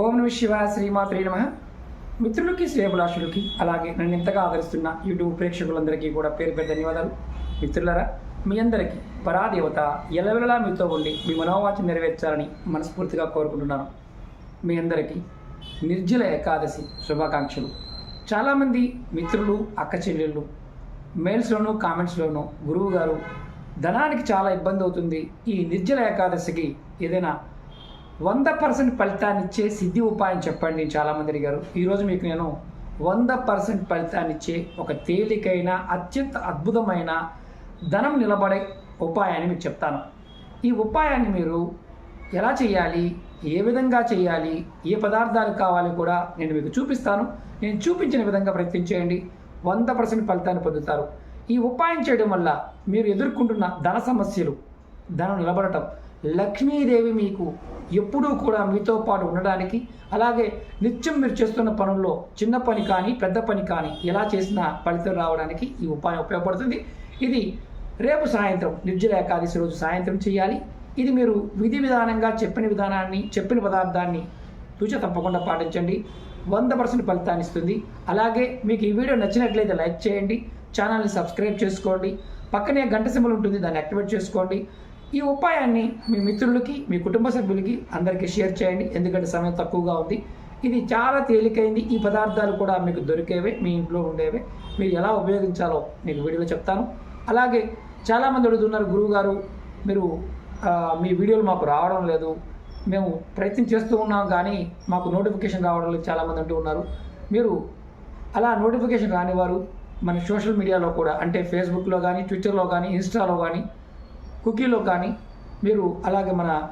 ఓం నమ శివ శ్రీమాత్రే నమ. మిత్రులకి శ్రేయభిలాషులకి అలాగే నన్ను ఇంతగా ఆదరిస్తున్న యూట్యూబ్ ప్రేక్షకులందరికీ కూడా పేరు పేరు ధన్యవాదాలు. మిత్రులరా మీ అందరికీ పరాదేవత ఎలవెలలా మీతో ఉండి మీ మనోవాచం నెరవేర్చాలని మనస్ఫూర్తిగా కోరుకుంటున్నాను. మీ అందరికీ నిర్జల ఏకాదశి శుభాకాంక్షలు. చాలామంది మిత్రులు అక్క చెల్లెళ్ళు మెయిల్స్లోనూ కామెంట్స్లోనూ గురువు గారు ధనానికి చాలా ఇబ్బంది అవుతుంది. ఈ నిర్జల ఏకాదశికి ఏదైనా వంద పర్సెంట్ ఫలితాన్ని ఇచ్చే సిద్ధి ఉపాయం చెప్పండి చాలామంది అడిగారు. ఈరోజు మీకు నేను వంద పర్సెంట్ ఫలితాన్ని ఇచ్చే ఒక తేలికైన అత్యంత అద్భుతమైన ధనం నిలబడే ఉపాయాన్ని మీకు చెప్తాను. ఈ ఉపాయాన్ని మీరు ఎలా చేయాలి? ఏ విధంగా చేయాలి? ఏ పదార్థాలు కావాలి కూడా నేను మీకు చూపిస్తాను. నేను చూపించిన విధంగా ప్రయత్నం చేయండి. వంద పర్సెంట్ ఫలితాన్ని పొందుతారు. ఈ ఉపాయం చేయడం వల్ల మీరు ఎదుర్కొంటున్న ధన సమస్యలు ధనం నిలబడటం లక్ష్మీదేవి మీకు ఎప్పుడూ కూడా మీతో పాటు ఉండడానికి అలాగే నిత్యం మీరు చేస్తున్న పనుల్లో చిన్న పని కానీ పెద్ద పని కానీ ఎలా చేసినా ఫలితం రావడానికి ఈ ఉపాయం ఉపయోగపడుతుంది. ఇది రేపు సాయంత్రం నిర్జల ఏకాదశి రోజు సాయంత్రం చేయాలి. ఇది మీరు విధి విధానంగా చెప్పిన విధానాన్ని చెప్పిన పదార్థాన్ని తూచ తప్పకుండా పాటించండి. వంద పర్సెంట్ ఫలితాన్ని ఇస్తుంది. అలాగే మీకు ఈ వీడియో నచ్చినట్లయితే లైక్ చేయండి. ఛానల్ని సబ్స్క్రైబ్ చేసుకోండి. పక్కనే గంట సింబల్ ఉంటుంది దాన్ని యాక్టివేట్ చేసుకోండి. ఈ ఉపాయాన్ని మీ మిత్రులకి మీ కుటుంబ సభ్యులకి అందరికీ షేర్ చేయండి. ఎందుకంటే సమయం తక్కువగా ఉంది. ఇది చాలా తేలికైంది. ఈ పదార్థాలు కూడా మీకు దొరికేవే మీ ఇంట్లో ఉండేవే. మీరు ఎలా ఉపయోగించాలో మీకు వీడియోలో చెప్తాను. అలాగే చాలామంది అడుగుతున్నారు గురువుగారు మీరు మీ వీడియోలు మాకు రావడం లేదు. మేము ప్రయత్నం చేస్తూ ఉన్నాం కానీ మాకు నోటిఫికేషన్ రావడం లేదు. చాలామంది అంటూ ఉన్నారు. మీరు అలా నోటిఫికేషన్ రానివారు మన సోషల్ మీడియాలో కూడా అంటే ఫేస్బుక్లో కానీ ట్విట్టర్లో కానీ ఇన్స్టాలో కానీ కుకీలో కానీ మీరు అలాగే మన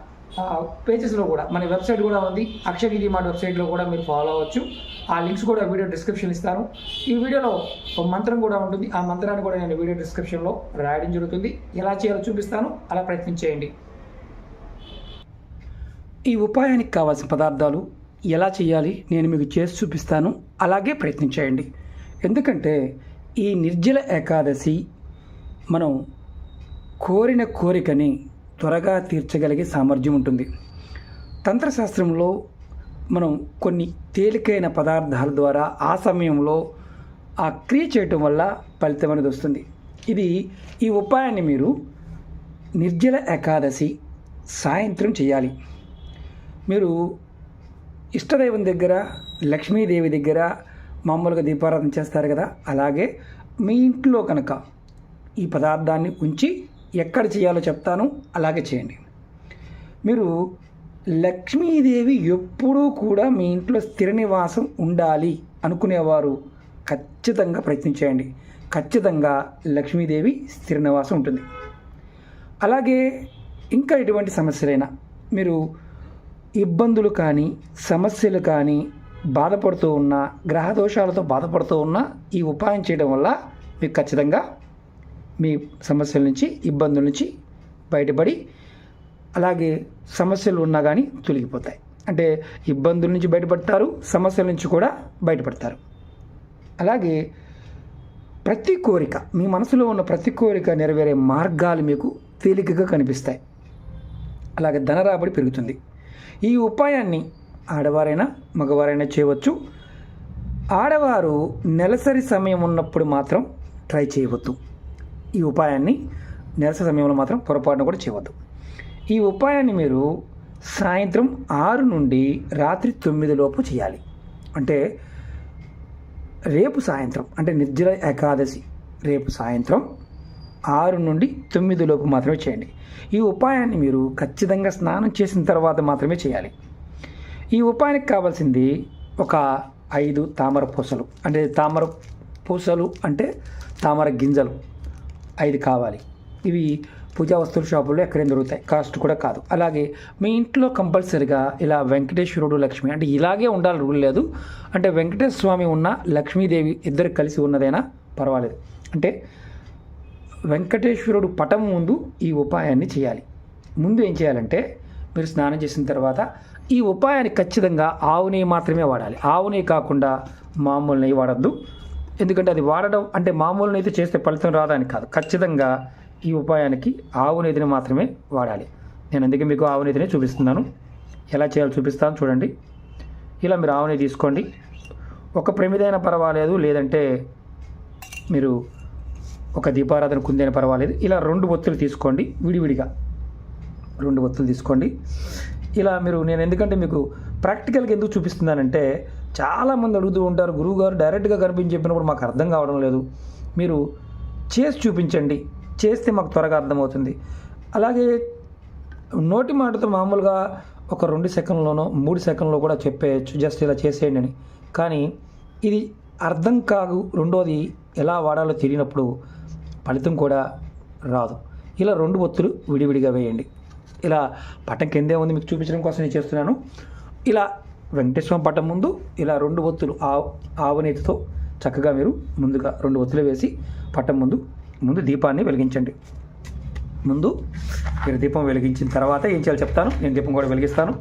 పేజెస్లో కూడా మన వెబ్సైట్ కూడా ఉంది. అక్షగిరి మాట వెబ్సైట్లో కూడా మీరు ఫాలో అవ్వచ్చు. ఆ లింక్స్ కూడా వీడియో డిస్క్రిప్షన్ ఇస్తాను. ఈ వీడియోలో ఒక మంత్రం కూడా ఉంటుంది. ఆ మంత్రాన్ని కూడా నేను వీడియో డిస్క్రిప్షన్లో రాయడం జరుగుతుంది. ఎలా చేయాలో చూపిస్తాను. అలా ప్రయత్నం చేయండి. ఈ ఉపాయానికి కావాల్సిన పదార్థాలు ఎలా చేయాలి నేను మీకు చేసి చూపిస్తాను. అలాగే ప్రయత్నం చేయండి. ఎందుకంటే ఈ నిర్జల ఏకాదశి మనం కోరిన కోరికని త్వరగా తీర్చగలిగే సామర్థ్యం ఉంటుంది. తంత్రశాస్త్రంలో మనం కొన్ని తేలికైన పదార్థాల ద్వారా ఆ సమయంలో ఆ క్రియ చేయటం వల్ల ఫలితం అనేది వస్తుంది. ఇది ఈ ఉపాయాన్ని మీరు నిర్జల ఏకాదశి సాయంత్రం చేయాలి. మీరు ఇష్టదైవం దగ్గర లక్ష్మీదేవి దగ్గర మామూలుగా దీపారాధన చేస్తారు కదా? అలాగే మీ ఇంట్లో కనుక ఈ పదార్థాన్ని ఉంచి ఎక్కడ చేయాలో చెప్తాను అలాగే చేయండి. మీరు లక్ష్మీదేవి ఎప్పుడూ కూడా మీ ఇంట్లో స్థిర నివాసం ఉండాలి అనుకునేవారు ఖచ్చితంగా ప్రయత్నించేయండి ఖచ్చితంగా లక్ష్మీదేవి స్థిర నివాసం ఉంటుంది. అలాగే ఇంకా ఎటువంటి సమస్యలైనా మీరు ఇబ్బందులు కానీ సమస్యలు కానీ బాధపడుతూ ఉన్న గ్రహ దోషాలతో బాధపడుతూ ఉన్న ఈ ఉపాయం చేయడం వల్ల మీకు ఖచ్చితంగా మీ సమస్యల నుంచి ఇబ్బందుల నుంచి బయటపడి అలాగే సమస్యలు ఉన్నా కానీ తొలగిపోతాయి. అంటే ఇబ్బందుల నుంచి బయటపడతారు సమస్యల నుంచి కూడా బయటపడతారు. అలాగే ప్రతి కోరిక మీ మనసులో ఉన్న ప్రతి కోరిక నెరవేరే మార్గాలు మీకు తేలికగా కనిపిస్తాయి. అలాగే ధన రాబడి పెరుగుతుంది. ఈ ఉపాయాన్ని ఆడవారైనా మగవారైనా చేయవచ్చు. ఆడవారు నెలసరి సమయం ఉన్నప్పుడు మాత్రం ట్రై చేయవద్దు. ఈ ఉపాయాన్ని నిరసన సమయంలో మాత్రం పొరపాటున కూడా చేయవద్దు. ఈ ఉపాయాన్ని మీరు సాయంత్రం ఆరు నుండి రాత్రి తొమ్మిది లోపు చేయాలి. అంటే రేపు సాయంత్రం అంటే నిర్జల ఏకాదశి రేపు సాయంత్రం ఆరు నుండి తొమ్మిది లోపు మాత్రమే చేయండి. ఈ ఉపాయాన్ని మీరు ఖచ్చితంగా స్నానం చేసిన తర్వాత మాత్రమే చేయాలి. ఈ ఉపాయానికి కావాల్సింది ఒక ఐదు తామర పూసలు అంటే తామర పూసలు అంటే తామర గింజలు. ఐదు కావాలి. ఇవి పూజా వస్తువుల షాపుల్లో ఎక్కడైనా దొరుకుతాయి. కాస్ట్ కూడా కాదు. అలాగే మీ ఇంట్లో కంపల్సరిగా ఇలా వెంకటేశ్వరుడు లక్ష్మి అంటే ఇలాగే ఉండాలి రూల్ లేదు. అంటే వెంకటేశ్వర స్వామి ఉన్న లక్ష్మీదేవి ఇద్దరు కలిసి ఉన్నదైనా పర్వాలేదు. అంటే వెంకటేశ్వరుడు పటం ముందు ఈ ఉపాయాన్ని చేయాలి. ముందు ఏం చేయాలంటే మీరు స్నానం చేసిన తర్వాత ఈ ఉపాయాన్ని ఖచ్చితంగా ఆవు నెయ్యి మాత్రమే వాడాలి. ఆవు నెయ్యి కాకుండా మామూలు నెయ్యి వాడద్దు. ఎందుకంటే అది వాడడం అంటే మామూలు నెయ్యితో చేస్తే ఫలితం రాదని కాదు. ఖచ్చితంగా ఈ ఉపాయానికి ఆవు నెయ్యిని మాత్రమే వాడాలి. నేను అందుకే మీకు ఆవు నెయ్యిని చూపిస్తున్నాను. ఎలా చేయాలో చూపిస్తాను చూడండి. ఇలా మీరు ఆవుని తీసుకోండి. ఒక ప్రమిదైనా పర్వాలేదు లేదంటే మీరు ఒక దీపారాధన కుందైనా పర్వాలేదు. ఇలా రెండు ఒత్తులు తీసుకోండి విడివిడిగా. రెండు ఒత్తులు తీసుకోండి. ఇలా మీరు నేను ఎందుకంటే మీకు ప్రాక్టికల్గా ఎందుకు చూపిస్తున్నానంటే చాలామంది అడుగుతూ ఉంటారు గురువుగారు డైరెక్ట్గా కనిపించి చెప్పినప్పుడు మాకు అర్థం కావడం లేదు. మీరు చేసి చూపించండి. చేస్తే మాకు త్వరగా అర్థమవుతుంది. అలాగే నోటి మాటతో మామూలుగా ఒక రెండు సెకండ్లోనో మూడు సెకండ్లో కూడా చెప్పేయచ్చు. జస్ట్ ఇలా చేసేయండి అని. కానీ ఇది అర్థం కాదు. రెండోది ఎలా వాడాలో తెలియనప్పుడు ఫలితం కూడా రాదు. ఇలా రెండు ఒత్తులు విడివిడిగా వేయండి. ఇలా పట్టం కిందే ఉంది మీకు చూపించడం కోసం నేను చేస్తున్నాను. ఇలా వెంకటేశ్వర పటం ముందు ఇలా రెండు ఒత్తులు ఆవు ఆవునేతితో చక్కగా మీరు ముందుగా రెండు ఒత్తులు వేసి పట్టం ముందు ముందు దీపాన్ని వెలిగించండి. ముందు మీరు దీపం వెలిగించిన తర్వాత ఏం చేయాలో చెప్తాను. నేను దీపం కూడా వెలిగిస్తాను.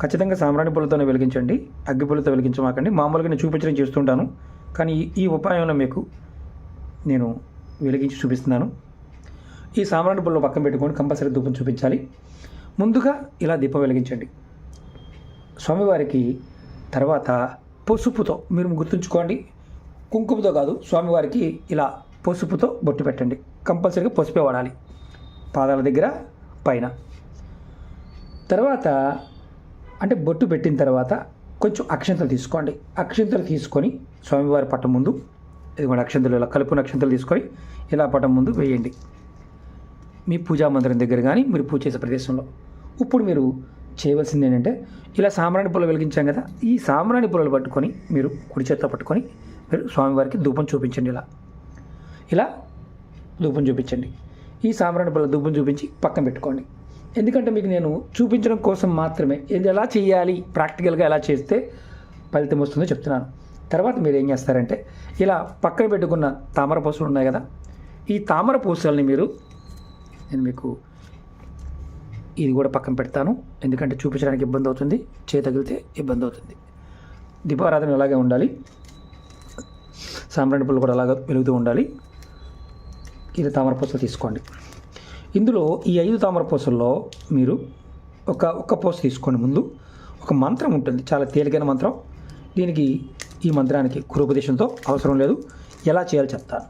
ఖచ్చితంగా సాంబ్రాణి పూలతోనే వెలిగించండి. అగ్గి పూలతో వెలిగించమాకండి. మామూలుగా నేను చూపించడం చేస్తుంటాను. కానీ ఈ- ఈ ఉపాయంలో మీకు నేను వెలిగించి చూపిస్తున్నాను. ఈ సాంబ్రాణి పూలను పక్కన పెట్టుకొని కంపల్సరీ దూపం చూపించాలి. ముందుగా ఇలా దీపం వెలిగించండి. స్వామివారికి తర్వాత పసుపుతో మీరు గుర్తుంచుకోండి. కుంకుమతో కాదు స్వామివారికి ఇలా పసుపుతో బొట్టు పెట్టండి. కంపల్సరీగా పసుపే వాడాలి. పాదాల దగ్గర పైన. తర్వాత అంటే బొట్టు పెట్టిన తర్వాత కొంచెం అక్షంతలు తీసుకోండి. అక్షంతలు తీసుకొని స్వామివారి పట్టం ముందు ఇదిగోండి అక్షంతలు ఇలా కలుపు నక్షంతలు తీసుకొని ఇలా పట్టం ముందు వేయండి. మీ పూజా మందిరం దగ్గర కానీ మీరు పూజ చేసే ప్రదేశంలో. ఇప్పుడు మీరు చేయవలసింది ఏంటంటే ఇలా సాంబ్రాణి పుల్ల వెలిగించాం కదా ఈ సాంబ్రాణి పుల్లలు పట్టుకొని మీరు కుడి చేతితో పట్టుకొని మీరు స్వామివారికి ధూపం చూపించండి ఇలా. ఇలా ధూపం చూపించండి. ఈ సాంబ్రాణి పుల్ల ధూపం చూపించి పక్కన పెట్టుకోండి. ఎందుకంటే మీకు నేను చూపించడం కోసం మాత్రమే ఇది ఎలా చేయాలి ప్రాక్టికల్గా ఎలా చేస్తే ఫలితం వస్తుందో చెప్తున్నాను. తర్వాత మీరు ఏం చేస్తారంటే ఇలా పక్కన పెట్టుకున్న తామర పూసలు ఉన్నాయి కదా ఈ తామర పూసల్ని మీరు నేను మీకు ఇది కూడా పక్కన పెడతాను. ఎందుకంటే చూపించడానికి ఇబ్బంది అవుతుంది. చేయి తగిలితే ఇబ్బంది అవుతుంది. దీపారాధన అలాగే ఉండాలి? సాంబ్రాణి పూలు కూడా అలాగే వెలుగుతూ ఉండాలి. ఇది తామర పూసలు తీసుకోండి. ఇందులో ఈ ఐదు తామర పూసల్లో మీరు ఒక ఒక్క పూస తీసుకోండి ముందు. ఒక మంత్రం ఉంటుంది. చాలా తేలికైన మంత్రం. దీనికి ఈ మంత్రానికి కురుపదేశంతో అవసరం లేదు. ఎలా చేయాలో చెప్తాను.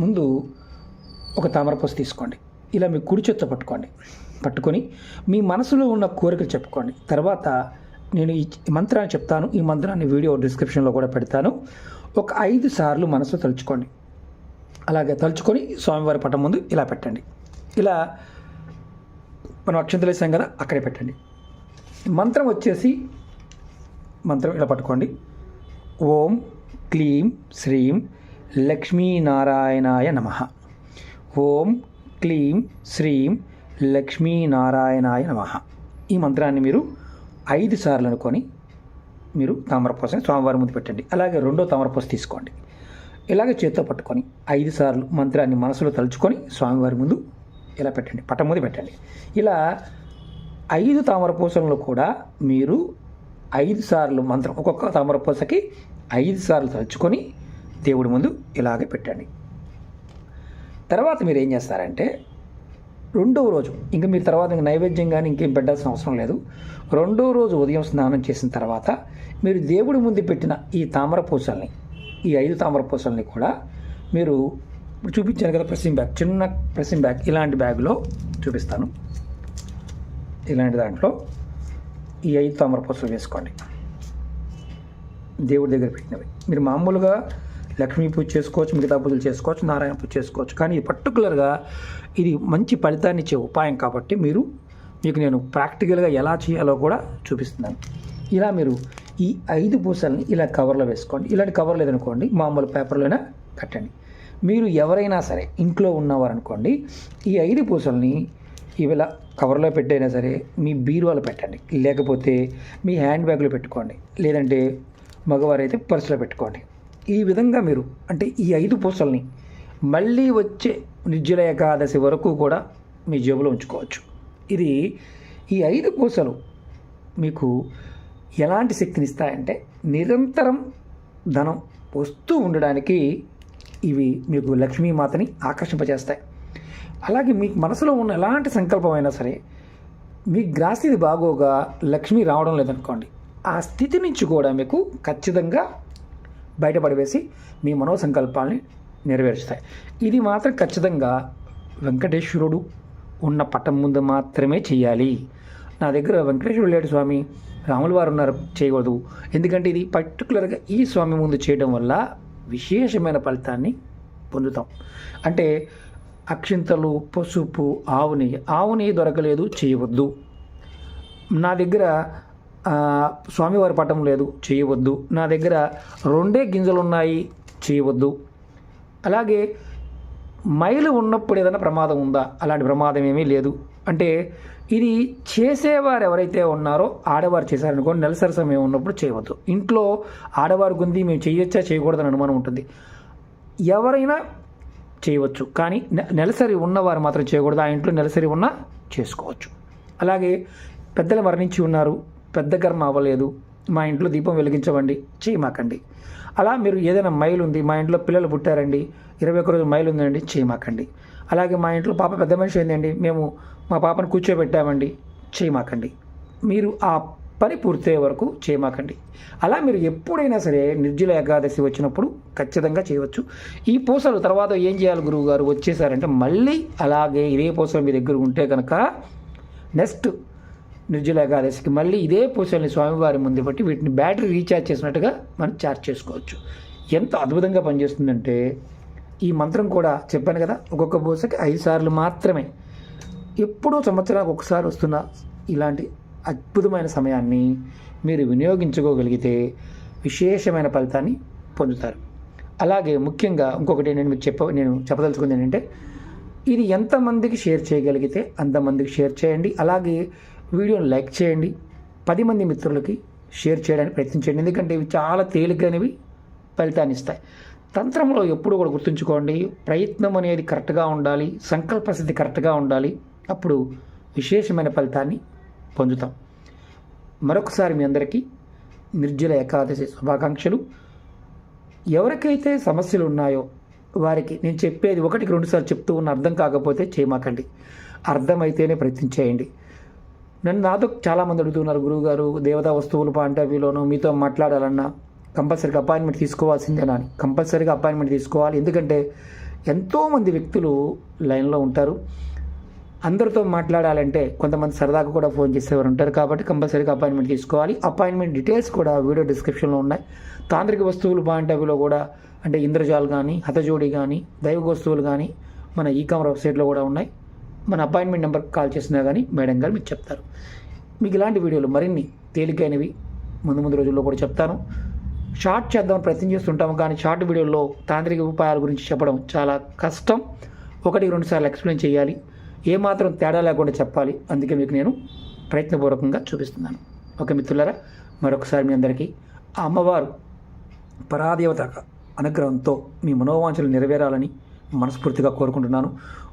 ముందు ఒక తామర పూస తీసుకోండి. ఇలా మీ కుడి చేత్తో పట్టుకోండి. పట్టుకొని మీ మనసులో ఉన్న కోరికలు చెప్పుకోండి. తర్వాత నేను ఈ మంత్రాన్ని చెప్తాను. ఈ మంత్రాన్ని వీడియో డిస్క్రిప్షన్లో కూడా పెడతాను. ఒక ఐదు సార్లు మనసు తలుచుకోండి. అలాగే తలుచుకొని స్వామివారి పటం ముందు ఇలా పెట్టండి. ఇలా మనం అక్షంతలు వేసాం కదా అక్కడే పెట్టండి. మంత్రం వచ్చేసి మంత్రం ఇలా పట్టుకోండి. ఓం క్లీం శ్రీం లక్ష్మీనారాయణాయ నమ. ఓం క్లీం శ్రీం లక్ష్మీనారాయణాయ నమ. ఈ మంత్రాన్ని మీరు ఐదు సార్లు అనుకొని మీరు తామరపోసని స్వామివారి ముందు పెట్టండి. అలాగే రెండో తామరపూస తీసుకోండి. ఇలాగ చేత్తో పట్టుకొని ఐదు సార్లు మంత్రాన్ని మనసులో తలుచుకొని స్వామివారి ముందు ఇలా పెట్టండి. పట్టం ముందు పెట్టండి. ఇలా ఐదు తామరపూసలను కూడా మీరు ఐదు సార్లు మంత్రం ఒక్కొక్క తామరపూసకి ఐదు సార్లు తలుచుకొని దేవుడి ముందు ఇలాగే పెట్టండి. తర్వాత మీరు ఏం చేస్తారంటే రెండవ రోజు ఇంకా మీరు తర్వాత ఇంక నైవేద్యం కానీ ఇంకేం పెట్టాల్సిన అవసరం లేదు. రెండో రోజు ఉదయం స్నానం చేసిన తర్వాత మీరు దేవుడి ముందు పెట్టిన ఈ తామర పూసల్ని ఈ ఐదు తామర పూసల్ని కూడా మీరు చూపించాను కదా ప్రెసింగ్ బ్యాగ్ చిన్న ప్రెసింగ్ బ్యాగ్ ఇలాంటి బ్యాగ్లో చూపిస్తాను. ఇలాంటి దాంట్లో ఈ ఐదు తామర పూసలు వేసుకోండి. దేవుడి దగ్గర పెట్టినవి. మీరు మామూలుగా లక్ష్మీ పూజ చేసుకోవచ్చు మిగతా పూజలు చేసుకోవచ్చు నారాయణ పూజ చేసుకోవచ్చు కానీ పర్టికులర్గా ఇది మంచి ఫలితాన్ని ఇచ్చే ఉపాయం కాబట్టి మీరు మీకు నేను ప్రాక్టికల్గా ఎలా చేయాలో కూడా చూపిస్తున్నాను. ఇలా మీరు ఈ ఐదు పూసల్ని ఇలా కవర్లో వేసుకోండి. ఇలాంటి కవర్ లేదనుకోండి మామూలు పేపర్లోనే కట్టండి. మీరు ఎవరైనా సరే ఇంట్లో ఉన్నవారు అనుకోండి ఈ ఐదు పూసల్ని ఇవిలా కవర్లో పెట్టైనా సరే మీ బీరువాలో పెట్టండి. లేకపోతే మీ హ్యాండ్ బ్యాగ్లో పెట్టుకోండి. లేదంటే మగవారైతే పర్సులో పెట్టుకోండి. ఈ విధంగా మీరు అంటే ఈ ఐదు పూసల్ని మళ్ళీ వచ్చే నిర్జల ఏకాదశి వరకు కూడా మీ జేబులో ఉంచుకోవచ్చు. ఇది ఈ ఐదు పూసలు మీకు ఎలాంటి శక్తిని ఇస్తాయంటే నిరంతరం ధనం వస్తూ ఉండడానికి ఇవి మీకు లక్ష్మీమాతని ఆకర్షింపజేస్తాయి. అలాగే మీకు మనసులో ఉన్న ఎలాంటి సంకల్పం అయినా సరే మీ గ్రాస్థితి బాగోగా లక్ష్మి రావడం లేదనుకోండి ఆ స్థితి నుంచి కూడా మీకు ఖచ్చితంగా బయటపడివేసి మీ మనో సంకల్పాలని నెరవేరుస్తాయి. ఇది మాత్రం ఖచ్చితంగా వెంకటేశ్వరుడు ఉన్న పటం ముందు మాత్రమే చేయాలి నా దగ్గర వెంకటేశ్వరుడు లేడు స్వామి. రాముల వారు ఉన్నారు చేయకూడదు. ఎందుకంటే ఇది పర్టికులర్గా ఈ స్వామి ముందు చేయడం వల్ల విశేషమైన ఫలితాన్ని పొందుతాం. అంటే అక్షింతలు పసుపు ఆవు నెయ్యి. ఆవు నెయ్యి దొరకలేదు చేయవద్దు. నా దగ్గర స్వామివారి పటం లేదు చేయవద్దు. నా దగ్గర రెండే గింజలు ఉన్నాయి చేయవద్దు. అలాగే మైలు ఉన్నప్పుడు ఏదైనా ప్రమాదం ఉందా? అలాంటి ప్రమాదం ఏమీ లేదు. అంటే ఇది చేసేవారు ఎవరైతే ఉన్నారో ఆడవారు చేశారనుకోండి నెలసరి సమయం ఉన్నప్పుడు చేయవద్దు. ఇంట్లో ఆడవారు గుంది మేము చేయొచ్చా చేయకూడదని అనుమానం ఉంటుంది. ఎవరైనా చేయవచ్చు కానీ నె- నెలసరి ఉన్నవారు మాత్రం చేయకూడదు. ఆ ఇంట్లో నెలసరి ఉన్నా చేసుకోవచ్చు. అలాగే పెద్దలు మరణించి ఉన్నారు పెద్ద కర్మ అవ్వలేదు మా ఇంట్లో దీపం వెలిగించవండి చేయమాకండి అలా మీరు ఏదైనా మైలు ఉంది మా ఇంట్లో పిల్లలు పుట్టారండి ఇరవై ఒక్క రోజు మైలు ఉందండి చేయమాకండి అలాగే మా ఇంట్లో పాప పెద్ద మనిషి అయిందండి మేము మా పాపను కూర్చోబెట్టామండి చేయమాకండి మీరు ఆ పని పూర్తయ్యే వరకు చేయమాకండి అలా మీరు ఎప్పుడైనా సరే నిర్జల ఏకాదశి వచ్చినప్పుడు ఖచ్చితంగా చేయవచ్చు. ఈ పూసలు తర్వాత ఏం చేయాలి గురువు గారు వచ్చేసారంటే మళ్ళీ అలాగే ఇదే పూసలు మీ దగ్గర ఉంటే కనుక నెక్స్ట్ నిర్జల ఏకాదశికి మళ్ళీ ఇదే పూసల్ని స్వామివారి ముందు బట్టి వీటిని బ్యాటరీ రీఛార్జ్ చేసినట్టుగా మనం ఛార్జ్ చేసుకోవచ్చు. ఎంత అద్భుతంగా పనిచేస్తుందంటే ఈ మంత్రం కూడా చెప్పాను కదా ఒక్కొక్క పూసకి ఐదు సార్లు మాత్రమే. ఎప్పుడో సంవత్సరానికి ఒకసారి వస్తున్న ఇలాంటి అద్భుతమైన సమయాన్ని మీరు వినియోగించుకోగలిగితే విశేషమైన ఫలితాన్ని పొందుతారు. అలాగే ముఖ్యంగా ఇంకొకటి నేను మీకు చెప్ప నేను చెప్పదలుచుకుంది ఏంటంటే ఇది ఎంతమందికి షేర్ చేయగలిగితే అంతమందికి షేర్ చేయండి. అలాగే వీడియోని లైక్ చేయండి. పది మంది మిత్రులకి షేర్ చేయడానికి ప్రయత్నించండి ఎందుకంటే ఇవి చాలా తేలికైనవి ఫలితాన్ని ఇస్తాయి. తంత్రంలో ఎప్పుడు కూడా గుర్తుంచుకోండి ప్రయత్నం అనేది కరెక్ట్గా ఉండాలి సంకల్ప కరెక్ట్గా ఉండాలి. అప్పుడు విశేషమైన ఫలితాన్ని పొందుతాం. మరొకసారి మీ అందరికీ నిర్జల ఏకాదశి శుభాకాంక్షలు. ఎవరికైతే సమస్యలు ఉన్నాయో వారికి నేను చెప్పేది ఒకటికి రెండుసార్లు చెప్తూ ఉన్న అర్థం కాకపోతే చేయమాకండి అర్థమైతేనే ప్రయత్నం చేయండి. నన్ను నాతో చాలామంది అడుగుతున్నారు గురువుగారు దేవతా వస్తువులు పాంటవ్యూలోను మీతో మాట్లాడాలన్నా కంపల్సరీగా అపాయింట్మెంట్ తీసుకోవాల్సిందేనా అని కంపల్సరీగా అపాయింట్మెంట్ తీసుకోవాలి. ఎందుకంటే ఎంతోమంది వ్యక్తులు లైన్లో ఉంటారు. అందరితో మాట్లాడాలంటే కొంతమంది సరదాగా కూడా ఫోన్ చేసేవారు ఉంటారు కాబట్టి కంపల్సరీగా అపాయింట్మెంట్ తీసుకోవాలి. అపాయింట్మెంట్ డీటెయిల్స్ కూడా వీడియో డిస్క్రిప్షన్లో ఉన్నాయి. తాంత్రిక వస్తువులు బాంటవిలో కూడా అంటే ఇంద్రజాలు కానీ హతజోడి కానీ దైవ వస్తువులు కానీ మన ఈ కామర్ వెబ్సైట్లో కూడా ఉన్నాయి. మన అపాయింట్మెంట్ నెంబర్కి కాల్ చేసినా కానీ మేడం గారు మీకు చెప్తారు. మీకు ఇలాంటి వీడియోలు మరిన్ని తేలికైనవి ముందు ముందు రోజుల్లో కూడా చెప్తాను. షార్ట్ చేద్దామని ప్రయత్నం చేస్తుంటాము కానీ షార్ట్ వీడియోలో తాంత్రిక ఉపాయాల గురించి చెప్పడం చాలా కష్టం. ఒకటి రెండు సార్లు ఎక్స్ప్లెయిన్ చేయాలి. ఏమాత్రం తేడా లేకుండా చెప్పాలి. అందుకే మీకు నేను ప్రయత్నపూర్వకంగా చూపిస్తున్నాను. ఓకే మిత్రులారా మరొకసారి మీ అందరికీ ఆ అమ్మవారు పరాదేవత అనుగ్రహంతో మీ మనోవాంఛలు నెరవేరాలని మనస్ఫూర్తిగా కోరుకుంటున్నాను.